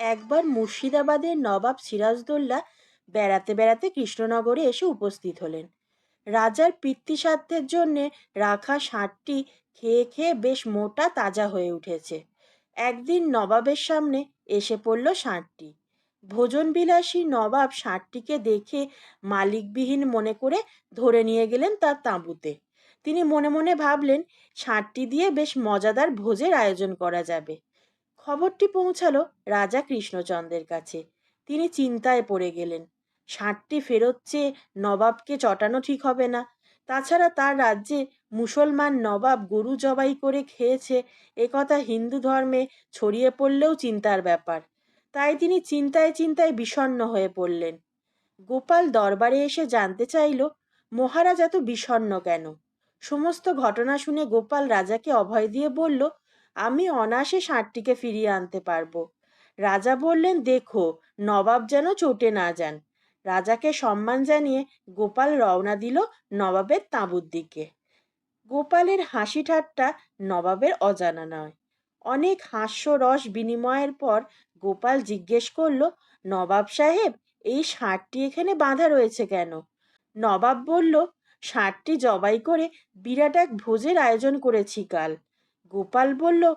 একবার মুর্শিদাবাদের নবাব সিরাজদৌল্লা বেড়াতে বেড়াতে কৃষ্ণনগরে এসে উপস্থিত হলেন। রাজার পিতৃস্বার্থের জন্যে রাখা ষাঁড়টি খেয়ে খেয়ে বেশ মোটা তাজা হয়ে উঠেছে। একদিন নবাবের সামনে এসে পড়ল ষাঁড়টি ভোজনবিলাসী নবাব ষাঁড়টিকে দেখে মালিকবিহীন মনে করে ধরে নিয়ে গেলেন তার তাঁবুতে। তিনি মনে মনে ভাবলেন ষাঁড়টি দিয়ে বেশ মজাদার ভোজের আয়োজন করা যাবে। খবরটি পৌঁছালো রাজা কৃষ্ণচন্দ্রের কাছে। তিনি চিন্তায় পড়ে গেলেন, ষাঁড়টি ফেরত চেয়ে নবাবকে চটানো ঠিক হবে না। তাছাড়া তার রাজ্যে মুসলমান নবাব গরু জবাই করে খেয়েছে একথা হিন্দু ধর্মে ছড়িয়ে পড়লেও চিন্তার ব্যাপার। তাই তিনি চিন্তায় চিন্তায় বিষণ্ণ হয়ে পড়লেন। গোপাল দরবারে এসে জানতে চাইল, মহারাজ এত বিষণ্ণ কেন? সমস্ত ঘটনা শুনে গোপাল রাজাকে অভয় দিয়ে বলল আমি অনায়াসে ষাঁড়টিকে ফিরিয়ে আনতে পারব। রাজা বললেন, দেখো, নবাব যেন চটে না যান। রাজাকে সম্মান জানিয়ে গোপাল রওনা দিল নবাবের তাঁবুর দিকে। গোপালের হাসি ঠাট্টা নবাবের অজানা নয়। অনেক হাস্যরস বিনিময়ের পর গোপাল জিজ্ঞেস করল, নবাব সাহেব, এই ষাঁড়টি এখানে বাঁধা রয়েছে কেন? নবাব বলল, ষাঁড়টি জবাই করে বিরাট এক ভোজের আয়োজন করেছি কাল। গোপাল বলল,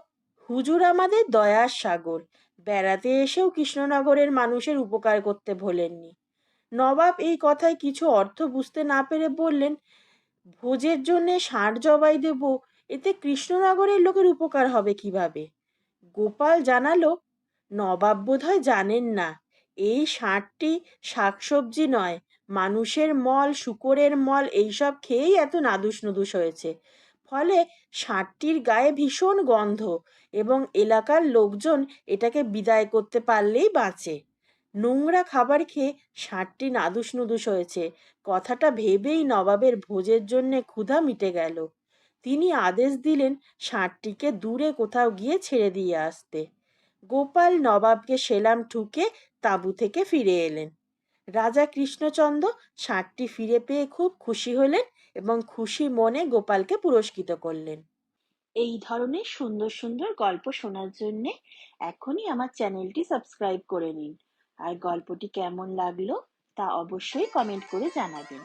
হুজুর আমাদের দয়ার সাগর। বেড়াতে এসেও কৃষ্ণনগরের মানুষের উপকার করতে ভোলেননি। নবাব এই কথায় কিছু অর্থ বুঝতে না পেরে বললেন, ভোজের জন্যে ষাঁড় জবাই দেব, এতে কৃষ্ণনগরের লোকের উপকার হবে কীভাবে? গোপাল জানালো, নবাব বোধহয় জানেন না। এই ষাঁড়টি শাকসবজি নয়। মানুষের মল, শুকরের মল, এইসব খেয়েই এত নাদুস নুদুস হয়েছে। ফলে ষাঁড়টির গায়ে ভীষণ গন্ধ এবং এলাকার লোকজন এটাকে বিদায় করতে পারলেই বাঁচে। নোংরা খাবার খেয়ে ষাঁড়টি নাদুস নুদুস হয়েছে। কথাটা ভেবেই নবাবের ভোজের জন্যে ক্ষুধা মিটে গেল। তিনি আদেশ দিলেন ষাঁড়টিকে দূরে কোথাও গিয়ে ছেড়ে দিয়ে আসতে। গোপাল নবাবকে সেলাম ঠুকে তাঁবু থেকে ফিরে এলেন। রাজা কৃষ্ণচন্দ্র ষাঁড়টি ফিরে পেয়ে খুব খুশি হলেন এবং খুশি মনে গোপালকে পুরস্কৃত করলেন। এই ধরনের সুন্দর সুন্দর গল্প শোনার জন্য এখনই আমার চ্যানেলটি সাবস্ক্রাইব করে নিন। আর গল্পটি কেমন লাগল তা অবশ্যই কমেন্ট করে জানাবেন।